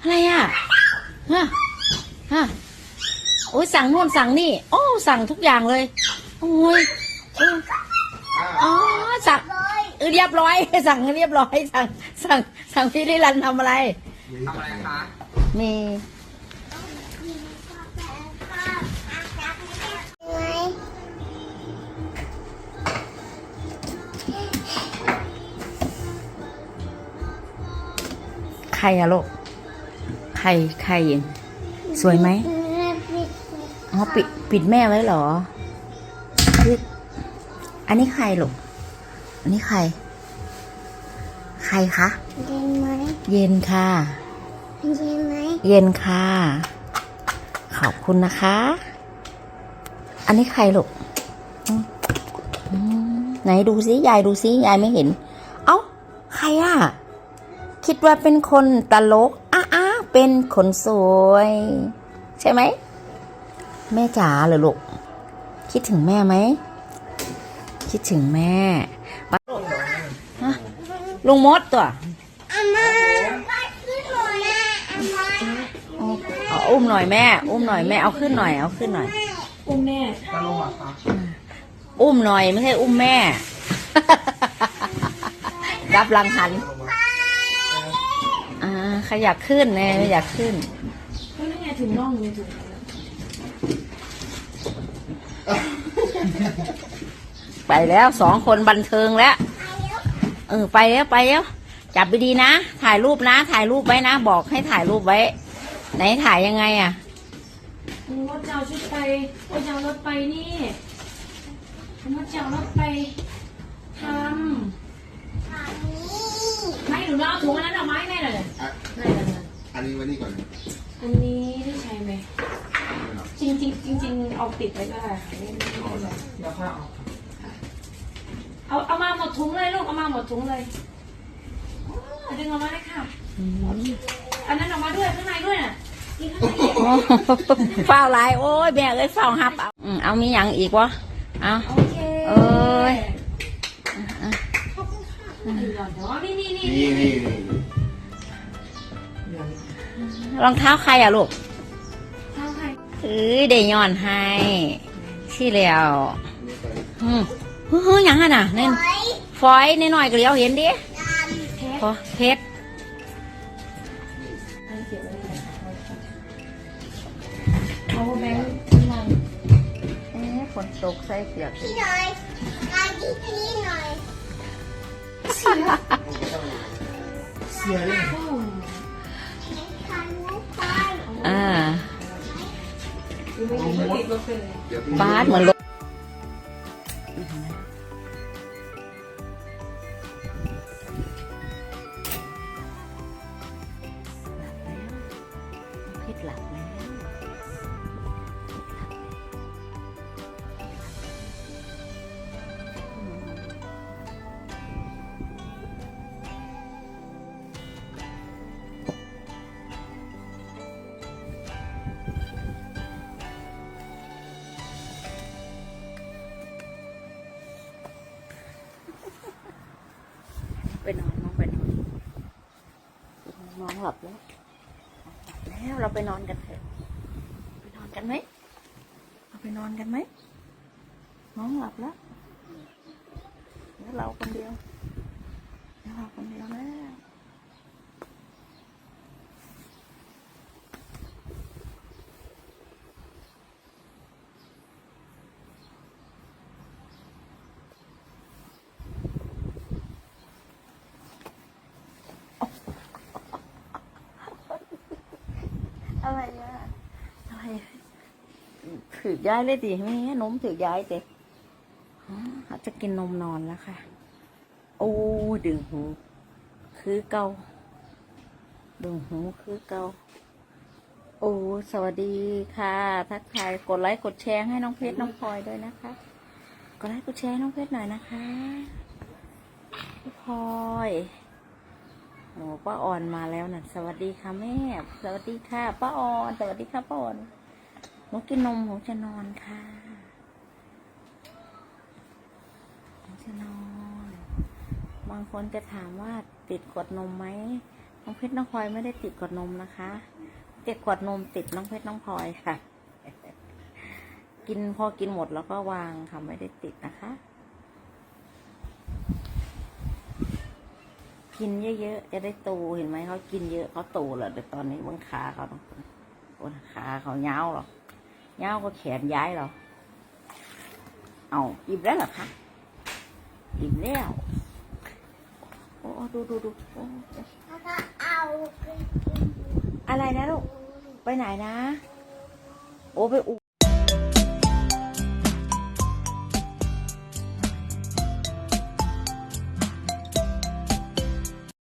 อะไรอะฮะฮะโอ้ยสั่งนู่นสั่งนี่ โอ้สั่งทุกอย่างเลย โอ้ยโอ้ยอ๋อสั่งเออเรียบร้อย สั่งเรียบร้อย สั่งสั่งสั่งพี่ลิรันทำอะไร ทำอะไรคะ มี รอะลูกใครใครยิงสวยไหมอ๋อปิดปิดแม่ไว้เหรอปิดอันนี้ใครลูกอันนี้ใคร ใครคะ เย็นไหม เย็นค่ะ เย็นไหม เย็นค่ะ ขอบคุณนะคะ อันนี้ใครลูกอืมอืมไหนดูซิยายดูซิยายไม่เห็น เอ้า ใครอะ คิดว่าเป็นคนตลกอ้าอ้าเป็นคนสวย ใช่ไหม แม่จ๋าเหรอลูก คิดถึงแม่ไหม คิดถึงแม่ปลูกฮะลุงมดตัวเอาอุ้มหน่อยแม่ อุ้มหน่อยแม่ เอาขึ้นหน่อย เอาขึ้นหน่อยจะลงเหรอคะอุ้มหน่อยไม่ใช่อุ้มแม่ รับรังหัน ขยับขึ้นไงไม่อยากขึ้นก็นี่ไงถุงน่องมีถุงไปแล้วสองคนบันเทิงแล้วเออไปแล้วไปแล้วจับไปดีนะ ถ่ายรูปนะ ถ่ายรูปไว้นะ บอกให้ถ่ายรูปไว้ ไหนถ่ายยังไงอะรถจะเอาชุดไปรถจะเอารถไปนี่รถจะเอารถไปทำไม่หนูเอาถุงอันนั้นเอาไม้แม่เลย อะ นั่นนั่น นั่นอันนี้ไว้นี่ก่อนอันนี้ได้ใช้ไหมจริงจริงจริงจริงๆเอาติดไว้ก็ได้ค่ะไม่ไม่ไม่เป็นไรเดี๋ยวค่อยเอาเอาเอามาหมดถุงเลยลูกเอามาหมดถุงเลยอ๋อดึงออกมาเลยค่ะอันนั้นออกมาด้วยข้างในด้วยน่ะนี่ข้างในอีกเฝ้าหลายโอ้ยแม่เอ้ยเฝ้าฮับเอาอืมเอามีหยังอีกวะเอา โอเคเอ้ยเดี๋ยวเดี๋ยวนี่นี่นี่นี่นี่นี่ รองเท้าใครอะลูกเท้าใครเอ้ยได้ย้อนให้ที่แล้วอืมเฮ้ยหยังอะน่ะเน่นฟอยนหน่อยๆก็เลี้ยวเห็นดิพอเพชรเอาแบงค์มาเอ๊ะฝนตกใส่เปียกพี่หน่อยการที่พี่หน่อยเสียเลย มดเดี๋ยวพี่บาสเหมือนรถเพชรหลับ ไปนอนน้องไปนอนน้องหลับแล้วหลับแล้วเราไปนอนกันเถอะไปนอนกันไหมเราไปนอนกันไหมน้องหลับแล้วแล้วเราคนเดียวแล้วเราคนเดียวแล้ว อะไรอะอะไรถือย้ายเลยดิไม่งั้นนมถือย้ายเด็เขาจะกินนมนอนแล้วค่ะ โอ้ดึงหู คือเกาดึงหูคือเกาโอ้สวัสดีค่ะ ทักทายกดไลค์กดแชร์ให้น้องเพชรน้องพลอยด้วยนะคะกดไลค์กดแชร์ให้น้องเพชรหน่อยนะคะพี่พลอย โอ้ป้าอ่อนมาแล้วนะสวัสดีค่ะแม่ สวัสดีค่ะป้าอ่อน สวัสดีค่ะป้าอ่อนหนูกินนมหนูจะนอนค่ะหนูจะนอน บางคนจะถามว่าติดขวดนมไหมน้องเพชรน้องพลอยไม่ได้ติดขวดนมนะคะติดขวดนมติดน้องเพชรน้องพลอยค่ะ กินพอกินหมดแล้วก็วางค่ะไม่ได้ติดนะคะ กินเยอะๆจะได้โตเห็นไหมเขากินเยอะเขาโตแล้วแต่ตอนนี้บนขาเขาต้องบนขาเขาเงาวหรอเงาวก็แขนย้ายหรอเอาอิ่มแล้วเหรอคะอิ่มแล้วโอ้ดูดูดูโอ้แล้วก็เอาไปอะไรนะลูกไปไหนนะ โอ้ไปอุ